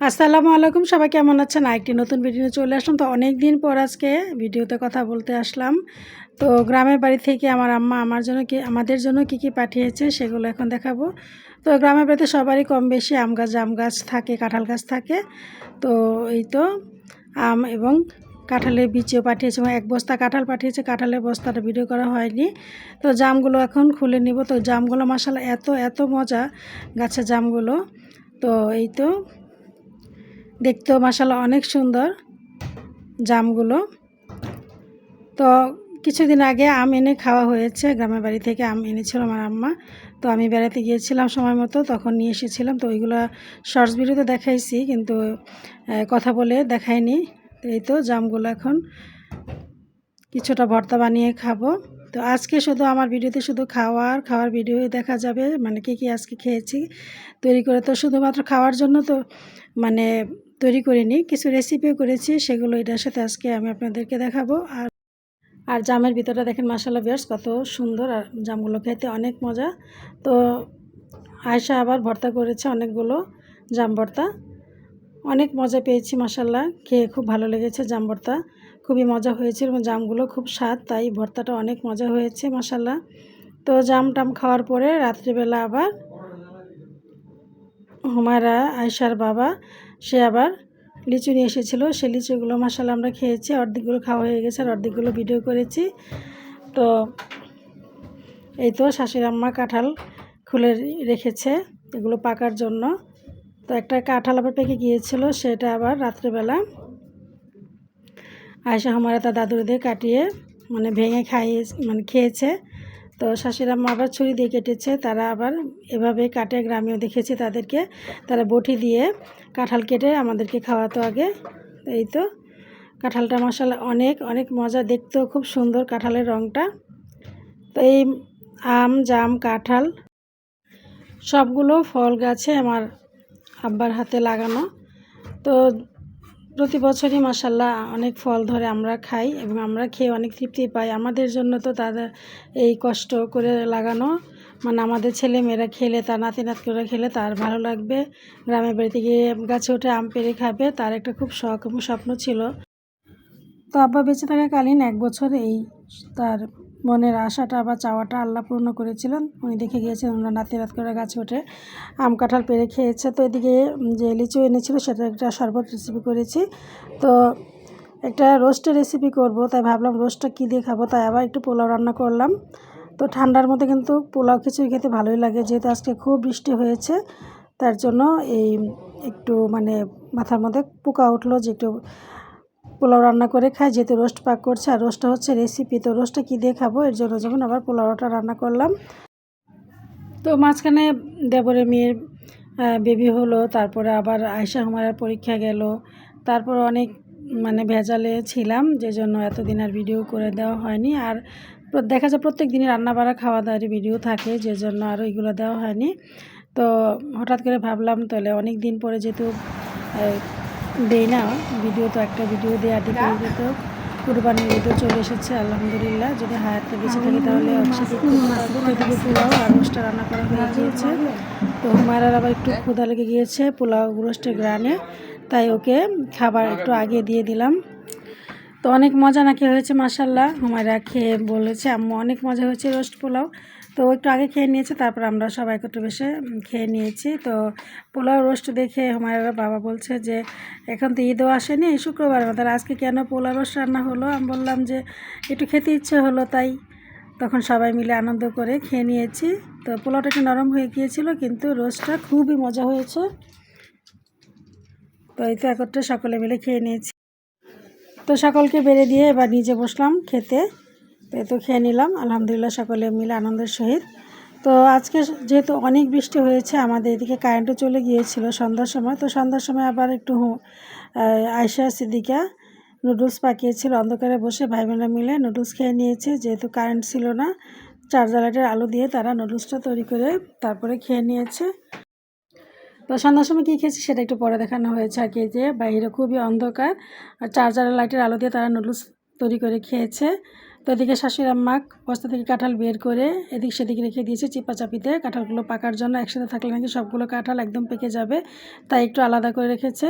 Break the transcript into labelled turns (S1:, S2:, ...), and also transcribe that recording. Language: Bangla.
S1: আসসালামু আলাইকুম, সবাই কেমন আছেন? আরেকটি নতুন ভিডিও চলে আসলাম। তো অনেক দিন পর আজকে ভিডিওতে কথা বলতে আসলাম। তো গ্রামের বাড়ি থেকে আমার আম্মা আমার জন্য কি, আমাদের জন্য কি কি পাঠিয়েছে সেগুলো এখন দেখাবো। তো গ্রামের বাড়িতে সবারই কম বেশি আম গাছ, জাম গাছ থাকে, কাঁঠাল গাছ থাকে। তো এই তো আম এবং কাঁঠালের বীজও পাঠিয়েছে এবং এক বস্তা কাঁঠাল পাঠিয়েছে। কাঁঠালের বস্তাটা ভিডিও করা হয়নি। তো জামগুলো এখন খুলে নিব। তো জামগুলো মশালা এত এত মজা গাছের জামগুলো। তো এই তো দেখতেও মশালা অনেক সুন্দর জামগুলো। তো কিছুদিন আগে আম এনে খাওয়া হয়েছে, গ্রামের বাড়ি থেকে আম এনেছিল আমার আম্মা। তো আমি বেড়াতে গিয়েছিলাম সময় মতো, তখন নিয়ে এসেছিলাম। তো ওইগুলো শর্টস ভিডিওতে দেখাইছি, কিন্তু কথা বলে দেখাইনি। তো এই তো জামগুলো এখন কিছুটা ভর্তা বানিয়ে খাব। তো আজকে শুধু আমার ভিডিওতে শুধু খাওয়ার খাওয়ার ভিডিওই দেখা যাবে মানে কী কী আজকে খেয়েছি, তৈরি করে তো শুধুমাত্র খাওয়ার জন্য তো মানে তৈরি করিনি কিছু রেসিপিও করেছি, সেগুলো এটার সাথে আজকে আমি আপনাদেরকে দেখাবো। আর আর জামের ভিতরটা দেখেন মাসালা বেশ কত সুন্দর, আর জামগুলো খেতে অনেক মজা। তো আয়সা আবার ভর্তা করেছে অনেকগুলো জাম ভর্তা। অনেক মজা পেয়েছি মাসাল্লাহ খেয়ে খুব ভালো লেগেছে জাম ভর্তা। খুবই মজা হয়েছে এবং জামগুলো খুব স্বাদ, তাই ভর্তাটা অনেক মজা হয়েছে মাসাল্লাহ তো জাম টাম খাওয়ার পরে রাত্রিবেলা আবার হুমায়রা আয়সার বাবা সে আবার লিচু নিয়ে এসেছিল। সে লিচুগুলো মাসাল্লাহ আমরা খেয়েছি, অর্ধেকগুলো খাওয়া হয়ে গেছে, আর অর্ধেকগুলো ভিডিও করেছি। তো এই তো শাশুড়ি আম্মা কাঁঠাল খুলে রেখেছে এগুলো পাকার জন্য। তো একটা কাঁঠাল আবার পেকে গিয়েছিল, সেটা আবার রাত্রেবেলা আয়সা আমার তার দাদুর দিয়ে কাটিয়ে মানে ভেঙে খাইয়ে মানে খেয়েছে। তো শাশুড়ি আম্মা আবার ছুরি দিয়ে কেটেছে, তারা আবার এভাবে কাটে গ্রামেও দেখেছি তাদেরকে। তারা বটি দিয়ে কাঁঠাল কেটে আমাদেরকে খাওয়াতো আগে, এই তো। কাঁঠালটা মশালা অনেক অনেক মজা, দেখতেও খুব সুন্দর কাঁঠালের রঙটা তো এই আম, জাম, কাঁঠাল, সবগুলো ফল গাছে আমার আব্বার হাতে লাগানো। তো প্রতি বছরই মাসাল্লাহ অনেক ফল ধরে আমরা খাই এবং আমরা খেয়ে অনেক তৃপ্তি পাই। আমাদের জন্য তো তাদের এই কষ্ট করে লাগানো। মানে আমাদের ছেলে মেয়েরা খেলে, তার নাতি নাত করে খেলে তার ভালো লাগবে। গ্রামের বাড়িতে গিয়ে গাছে উঠে আম পেড়ে খাবে, তার একটা খুব শখ এবং স্বপ্ন ছিল। তো আব্বা বেঁচে থাকাকালীন এক বছর এই তার মনের আশাটা বা চাওয়াটা আল্লাহ পূর্ণ করেছিলেন। উনি দেখে গিয়েছিলেন ওনার নাতি রাত করে গাছে উঠে আম কাঁঠাল পেরে খেয়েছে। তো এদিকে যে লিচু এনেছিল সেটা একটা শরবত রেসিপি করেছি। তো একটা রোস্টের রেসিপি করব, তাই ভাবলাম রোস্টটা কী দিয়ে খাব, তাই আবার একটু পোলাও রান্না করলাম। তো ঠান্ডার মধ্যে কিন্তু পোলাও খিচুড়ি খেতে ভালোই লাগে, যেহেতু আজকে খুব বৃষ্টি হয়েছে, তার জন্য এই একটু মানে মাথার মধ্যে পোকা উঠল যে একটু পোলাও রান্না করে খাই, যেহেতু রোস্ট পাক করছে, আর রোস্টটা হচ্ছে রেসিপি তো রোস্টটা কী দিয়ে খাব? এর জন্য যখন আবার পোলাওটা রান্না করলাম। তো মাঝখানে দেবরের মেয়ের বেবি হলো, তারপরে আবার আয়সা হুমারের পরীক্ষা গেল। তারপর অনেক মানে ভেজালে ছিলাম যে জন্য এতদিন আর ভিডিও করে দেওয়া হয়নি। আর দেখা যায় প্রত্যেক দিনই রান্না বাড়া খাওয়া দাওয়ার ভিডিও থাকে যে জন্য আর ওইগুলো দেওয়া হয়নি। তো হঠাৎ করে ভাবলাম, তাহলে অনেক দিন পরে যেহেতু দেই না। ভিডিও তো একটা ভিডিও দেওয়া দিতে তো কুরবানির ভিডিও চলে এসেছে আলহামদুলিল্লাহ। যদি হায়াতে বেঁচে থাকি তাহলে একসাথে পোলাও আর রোস্টটা রান্না করা হয়ে গিয়েছে। তো হুমায়রার আবার একটু ক্ষুধা লেগে গিয়েছে পোলাও রোস্টের গ্রানে তাই ওকে খাবার একটু আগে দিয়ে দিলাম। তো অনেক মজা নাকি হয়েছে মাসাল্লাহ হুমায়রা খেয়ে বলেছে আম্মু অনেক মজা হয়েছে রোস্ট পোলাও। তো একটু আগে খেয়ে নিয়েছে, তারপর আমরা সবাই একটু বেশি খেয়ে নিয়েছি। তো পোলাও রোস্ট দেখে হুমায়রার বাবা বলছে যে, এখন তো ঈদও আসেনি, শুক্রবার। তাহলে আজকে কেন পোলাও রোস্ট রান্না হলো? আমি বললাম যে, একটু খেতে ইচ্ছে হলো তাই। তখন সবাই মিলে আনন্দ করে খেয়ে নিয়েছি। তো পোলাওটা একটু নরম হয়ে গিয়েছিল, কিন্তু রোস্টটা খুবই মজা হয়েছে। তো এই তো একত্রে সকলে মিলে খেয়ে নিয়েছি। তো সকলকে বেড়ে দিয়ে এবার নিজে বসলাম খেতে। তো এই তো খেয়ে নিলাম। আলহামদুলিল্লাহ সকলে মিলে আনন্দের সহিত। তো আজকে যেহেতু অনেক বৃষ্টি হয়েছে, আমাদের এদিকে কারেন্টও চলে গিয়েছিল সন্ধ্যার সময়। তো সন্ধ্যার সময় আবার একটু আয়শা সিদ্দিকা নুডলস পাকিয়েছিল। অন্ধকারে বসে ভাই বোনেরা মিলে নুডলস খেয়ে নিয়েছে। যেহেতু কারেন্ট ছিল না চার্জার লাইটের আলো দিয়ে তারা নুডলসটা তৈরি করে তারপরে খেয়ে নিয়েছে। তো সন্ধ্যার সময় কী খেয়েছি সেটা একটু পরে দেখানো হয়েছে আর কি। যে বাইরে খুবই অন্ধকার, আর চার্জার লাইটের আলো দিয়ে তারা নুডলস তৈরি করে খেয়েছে। তো এদিকে শাশুড়ি আম্মা বস্তা থেকে কাঁঠাল বের করে এদিক সেদিক রেখে দিয়েছে চিপা চাপিতে কাঁঠালগুলো পাকার জন্য একসাথে থাকলে নাকি সবগুলো কাঁঠাল একদম পেকে যাবে, তাই একটু আলাদা করে রেখেছে।